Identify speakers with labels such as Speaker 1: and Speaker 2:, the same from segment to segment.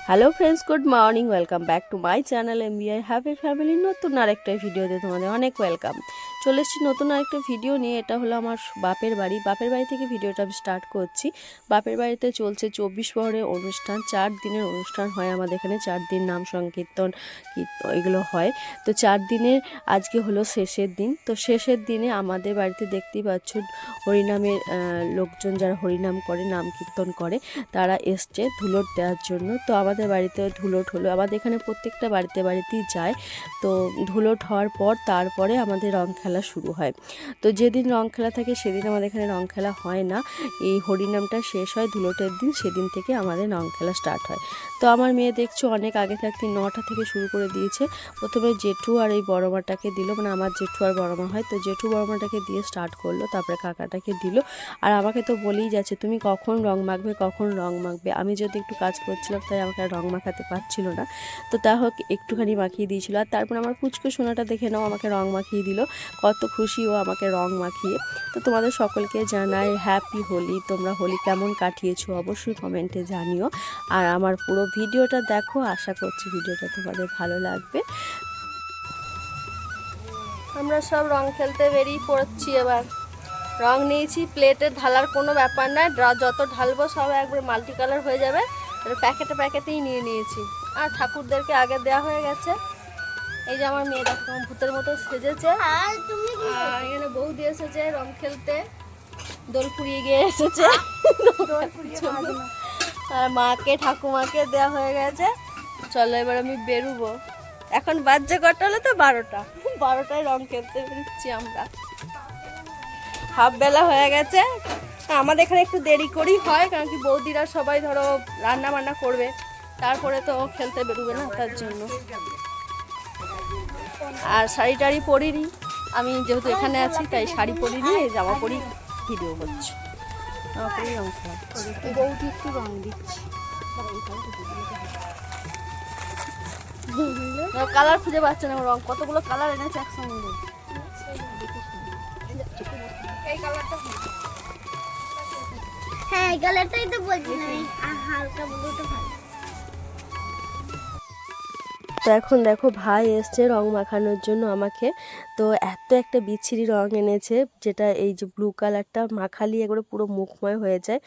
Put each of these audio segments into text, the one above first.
Speaker 1: Hello friends good morning welcome back to my channel M B I happy family নতুন আরেকটা ভিডিওতে তোমাদের অনেক ওয়েলকাম চলে এসেছি নতুন আরেকটা ভিডিও নিয়ে। এটা হলো আমার বাপের বাড়ি। বাপের বাড়ি থেকে ভিডিওটা আমি স্টার্ট করছি। বাপের বাড়িতে চলছে চব্বিশ প্রহরের অনুষ্ঠান। চার দিনের অনুষ্ঠান হয় আমাদের এখানে। চার দিন নাম সংকীর্তন, কীর্তন এগুলো হয়। তো চার দিনের আজকে হলো শেষের দিন। তো শেষের দিনে আমাদের বাড়িতে দেখতেই পাচ্ছ হরিনামের লোকজন যারা হরিনাম করে, নাম কীর্তন করে, তারা এসছে ধুলোট দেওয়ার জন্য। তো আমাদের বাড়িতে ধুলোট হলো। আমাদের এখানে প্রত্যেকটা বাড়িতে বাড়িতেই যায়। তো ধুলোট হওয়ার পর তারপরে আমাদের রং খেলা শুরু হয়। তো যেদিন রং খেলা থাকে সেদিন আমাদের এখানে রং খেলা হয় না। এই হরিনামটা শেষ হয় ধুলোটের দিন, সেদিন থেকে আমাদের রং খেলা স্টার্ট হয়। তো আমার মেয়ে দেখছ অনেক আগে থাকতে নটা থেকে শুরু করে দিয়েছে। প্রথমে জেঠু আর এই বড় মাটাকে দিল মানে আমার জেঠু আর বড় মা হয়। তো জেঠু বড় মাটাকে দিয়ে স্টার্ট করল, তারপরে কাকাটাকে দিল। আর আমাকে তো বলেই যাচ্ছে, তুমি কখন রং মাখবে, কখন রং মাখবে? আমি যদি একটু কাজ করছিলাম, তাই আমাকে আর রং মাখাতে পারছিল না। তো তা হোক, একটুখানি মাখিয়ে দিয়েছিল। আর তারপর আমার পুচকু সোনাটা দেখে নাও, আমাকে রং মাখিয়ে দিল। কত খুশি ও আমাকে রং মাখিয়ে। তো তোমাদের সকলকে জানাই হ্যাপি হোলি। তোমরা হোলি কেমন কাটিয়েছো অবশ্যই কমেন্টে জানিও। আর আমার পুরো ভিডিওটা দেখো, আশা করছি ভিডিওটা তোমাদের ভালো লাগবে। আমরা সব রং খেলতে বেরিয়ে পড়ছি এবার। রং নিয়েছি প্লেটে ঢালার কোনো ব্যাপার না যত ঢালবো সব একবার মাল্টি কালার হয়ে যাবে। প্যাকেটে প্যাকেটেই নিয়ে নিয়েছি। আর ঠাকুরদেরকে আগে দেওয়া হয়ে গেছে। এই যে আমার মেয়ে দেখো ভূতের মতো সেজেছে। আর এখানে বৌদি এসেছে রং খেলতে। দোল পুড়িয়ে গিয়ে এসেছে। আর মাকে ঠাকুমাকে দেওয়া হয়ে গেছে। চলো এবার আমি বেরোবো। এখন বাজে কটা হলো তো? বারোটা। বারোটায় রং খেলতে বেরোচ্ছি আমরা। হাফ বেলা হয়ে গেছে। আমাদের এখানে একটু দেরি করেই হয় কারণ কি বৌদিরা সবাই ধরো রান্না বান্না করবে। তারপরে তো খেলতে বেরোবে না তার জন্য। আর শাড়ি টাড়ি পরিনি। আমি যেহেতু এখানে আছি তাই শাড়ি পরিনি জামা পরি ভিডিও করছি জামা পরি রং খেলা
Speaker 2: বৌদি একটু রং দিচ্ছি।
Speaker 1: কালার খুঁজে পাচ্ছে না রং। কতগুলো কালার এনেছে একসঙ্গে?
Speaker 2: হ্যাঁ এই কালারটাই তো বলছি হালকা ব্লুটা ভালো।
Speaker 1: তো এখন দেখো ভাই এসছে রং মাখানোর জন্য আমাকে। তো এত একটা বিচ্ছিরি রং এনেছে, যেটা এই যে ব্লু কালারটা মাখালি একবারে পুরো মুখময় হয়ে যায়।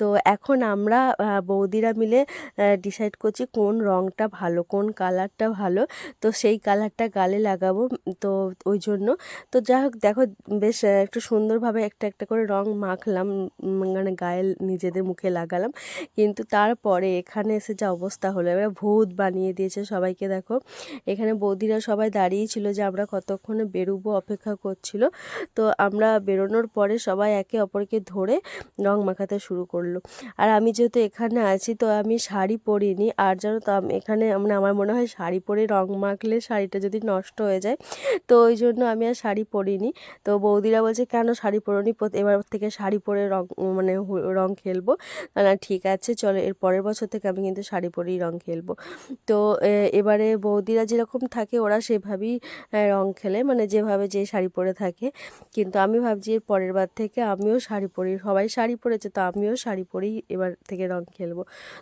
Speaker 1: তো এখন আমরা বৌদিরা মিলে ডিসাইড করছি কোন রংটা ভালো, কোন কালারটা ভালো। তো সেই কালারটা গালে লাগাবো, তো ওই জন্য। তো যাই হোক, দেখো বেশ একটু সুন্দরভাবে একটা একটা করে রং মাখলাম মানে গায়ে নিজেদের মুখে লাগালাম। কিন্তু তারপরে এখানে এসে যা অবস্থা হলো, এবার ভূত বানিয়ে দিয়েছে সবাইকে দেখো। এখানে বৌদিরা সবাই দাঁড়িয়ে ছিল যে আমরা কতক্ষণে বেরোবো, অপেক্ষা করছিল। তো আমরা বেরোনোর পরে সবাই একে অপরকে ধরে রং মাখাতে শুরু করল। আর আমি যেহেতু এখানে আছি, তো আমি শাড়ি পরিনি। আর যেন তো এখানে মানে আমার মনে হয় শাড়ি পরে রং মাখলে শাড়িটা যদি নষ্ট হয়ে যায়, তো ওই জন্য আমি আর শাড়ি পরিনি। তো বৌদিরা বলছে, কেন শাড়ি পরনি? এবার থেকে শাড়ি পরে রং মানে রং খেলব। না ঠিক আছে, চলো, এর পরের বছর থেকে আমি কিন্তু শাড়ি পরেই রং খেলব। তো এবারে বৌদিরা যেরকম থাকে ওরা সেভাবেই রং খেলে মানে যেভাবে যে শাড়ি পরে থাকে। কিন্তু আমি ভাবছি এর পরের বার থেকে আমিও শাড়ি পরি, সবাই শাড়ি পরেছে, তো আমিও শাড়ি পরেই এবার থেকে রং খেলব।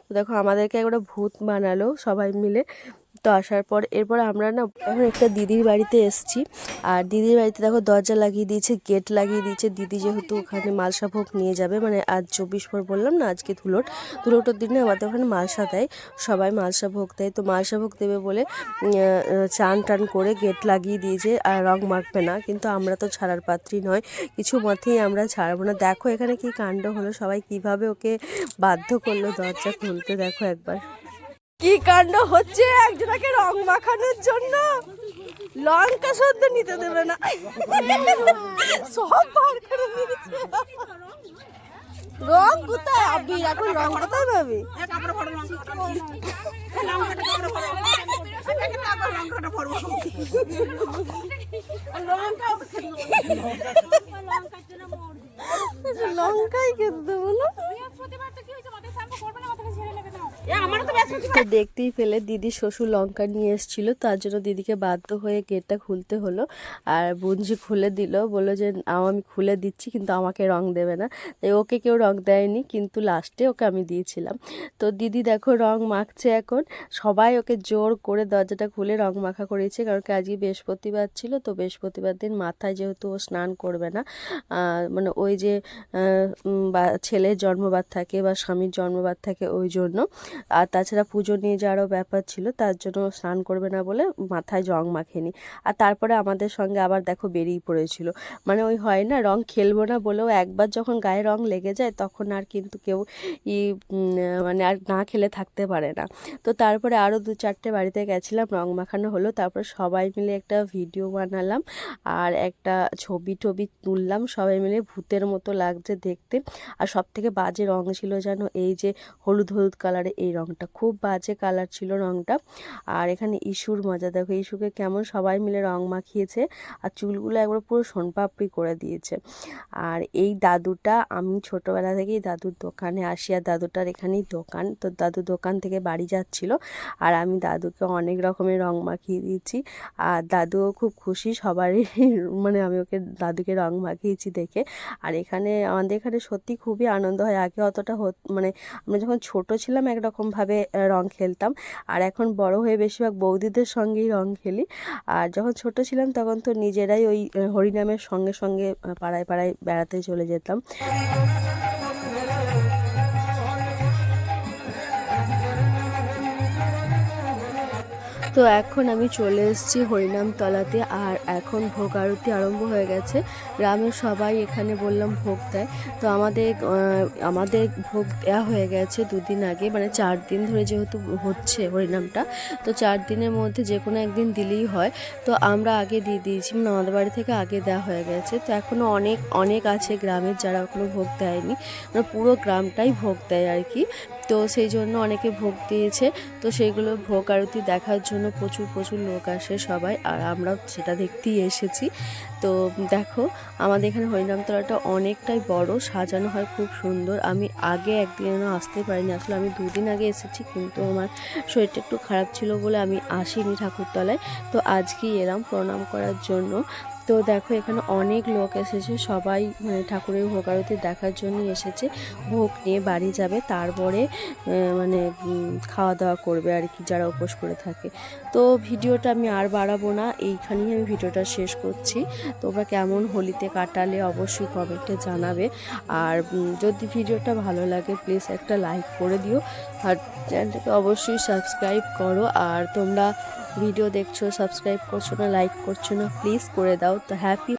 Speaker 1: তো দেখো আমাদেরকে একটা ভূত বানালো সবাই মিলে। তো আসার পর এরপর আমরা না এখন একটা দিদির বাড়িতে এসেছি। আর দিদির বাড়িতে দেখো দরজা লাগিয়ে দিয়েছে, গেট লাগিয়ে দিয়েছে। দিদি যেহেতু ওখানে মালসা ভোগ নিয়ে যাবে মানে আজ চব্বিশ পর বললাম না, আজকে ধুলোট ধুলোটোর দিনে আমাদের ওখানে মালসা দেয়, সবাই মালসা ভোগ দেয়। তো মালসা ভোগ দেবে বলে চান টান করে গেট লাগিয়ে দিয়েছে, আর রং মাখবে না। কিন্তু আমরা তো ছাড়ার পাত্রী নয়, কিছু মতেই আমরা ছাড়বো না। দেখো এখানে কি কাণ্ড হলো, সবাই কীভাবে ওকে বাধ্য করল দরজা খুলতে, দেখো একবার। কি কাণ্ড হচ্ছে? একজনকে রং মাখানোর জন্য লঙ্কা সদ্য নিতে দেবে না। সব বার করে দিয়েছে রং কোথায়? আবি, এখন রং কোথায় পাবি? লঙ্কাই খেতে দেবো না?
Speaker 3: তো
Speaker 1: দেখতেই পেলে দিদি শ্বশুর লঙ্কা নিয়ে এসেছিল তার জন্য দিদিকে বাধ্য হয়ে গেটটা খুলতে হলো। আর বুঞ্জি খুলে দিল বলল যে "নাও, আমি খুলে দিচ্ছি কিন্তু আমাকে রং দেবে না। তাই ওকে কেউ রং দেয়নি কিন্তু লাস্টে ওকে আমি দিয়েছিলাম। তো দিদি দেখো রং মাখছে এখন। সবাই ওকে জোর করে দরজাটা খুলে রং মাখা করেছে কারণ কি আজকে বৃহস্পতিবার ছিল তো বৃহস্পতিবার দিন মাথায় যেহেতু ও স্নান করবে না মানে ওই যে বা ছেলের জন্মবার থাকে বা স্বামীর জন্মবার থাকে ওই জন্য। আর তাছাড়া পুজো নিয়ে যাওয়ারও ব্যাপার ছিল, তার জন্য স্নান করবে না বলে মাথায় রং মাখেনি। আর তারপরে আমাদের সঙ্গে আবার দেখো বেরিয়ে পড়েছিল। মানে ওই হয় না, রং খেলব না বলেও একবার যখন গায়ে রং লেগে যায় তখন আর কিন্তু কেউ ই মানে আর না খেলে থাকতে পারে না। তো তারপরে আরও দু চারটে বাড়িতে গেছিলাম, রং মাখানো হলো, তারপর সবাই মিলে একটা ভিডিও বানালাম আর একটা ছবি টবি তুললাম, সবাই মিলে ভূতের মতো লাগছে দেখতে। আর সব থেকে বাজে রং ছিল যেন এই যে হলুদ হলুদ কালারে এই রংটা। খুব বাজে কালার ছিল রংটা। আর এখানে ইস্যুর মজা। দেখো ইস্যুকে কেমন সবাই মিলে রং মাখিয়েছে আর চুলগুলো একবার পুরো সোনপাপড়ি করে দিয়েছে। আর এই দাদুটা, আমি ছোটোবেলা থেকেই দাদুর দোকানে আসি আর দাদুটার এখানেই দোকান। তো দাদু দোকান থেকে বাড়ি যাচ্ছিল আর আমি দাদুকে অনেক রকমের রং মাখিয়ে দিয়েছি। আর দাদুও খুব খুশি, সবারই মানে আমি ওকে, দাদুকে রং মাখিয়েছি দেখে। আর এখানে, আমাদের এখানে সত্যি খুবই আনন্দ হয়। আগে অতটা মানে আমরা যখন ছোট ছিলাম একরকমভাবে আহ, রং খেলতাম। আর এখন বড় হয়ে বেশিরভাগ বৌদিদের সঙ্গেই রং খেলি। আর যখন ছোট ছিলাম তখন তো নিজেরাই ওই হরিনামের সঙ্গে সঙ্গে পাড়ায় পাড়ায় বেড়াতে চলে যেতাম। তো এখন আমি চলে এসেছি হরিনাম তলাতে আর এখন ভোগ আরতি আরম্ভ হয়ে গেছে। গ্রামের সবাই এখানে বললাম ভোগ দেয়। তো আমাদের আমাদের ভোগ দেওয়া হয়ে গেছে দুদিন আগে মানে চার দিন ধরে যেহেতু হচ্ছে হরিনামটা, তো চার দিনের মধ্যে যে কোনো একদিন দিলেই হয়। তো আমরা আগে দিয়ে দিয়েছি মানে আমাদের বাড়ি থেকে আগে দেওয়া হয়ে গেছে। তো এখনও অনেক অনেক আছে গ্রামের যারা এখনও ভোগ দেয়নি। মানে পুরো গ্রামটাই ভোগ দেয় আর কি। তো সেই জন্য অনেকে ভোগ দিয়েছে। তো সেইগুলো ভোগ আরতি দেখার জন্য প্রচুর প্রচুর লোক আসে সবাই, আর আমরাও সেটা দেখতেই এসেছি। তো দেখো, আমাদের এখানে হরিনামতলাটা অনেকটাই বড়, সাজানো হয় খুব সুন্দর। আমি আগে একদিনও আসতে পারিনি, আসলে আমি দুদিন আগে এসেছি, কিন্তু আমার শরীরটা একটু খারাপ ছিল বলে আমি আসিনি ঠাকুরতলায়। তো আজকেই এলাম প্রণাম করার জন্য। তো দেখো, এখানে অনেক লোক এসেছে। সবাই মানে ঠাকুরের ভোগ আরতি দেখার জন্য এসেছে। ভোগ নিয়ে বাড়ি যাবে, তারপরে মানে খাওয়া দাওয়া করবে আর কি, যারা উপোস করে থাকে। তো ভিডিওটা আমি আর বাড়াবো না, এইখানেই আমি ভিডিওটা শেষ করছি। তোমরা কেমন হোলিতে কাটালে অবশ্যই কমেন্টে জানাবে। আর যদি ভিডিওটা ভালো লাগে, প্লিজ একটা লাইক করে দিও। আর চ্যানেলটাকে অবশ্যই সাবস্ক্রাইব করো। আর তোমরা ভিডিও দেখছ সাবস্ক্রাইব করছ না লাইক করছ না প্লিজ করে দাও। তো হ্যাপি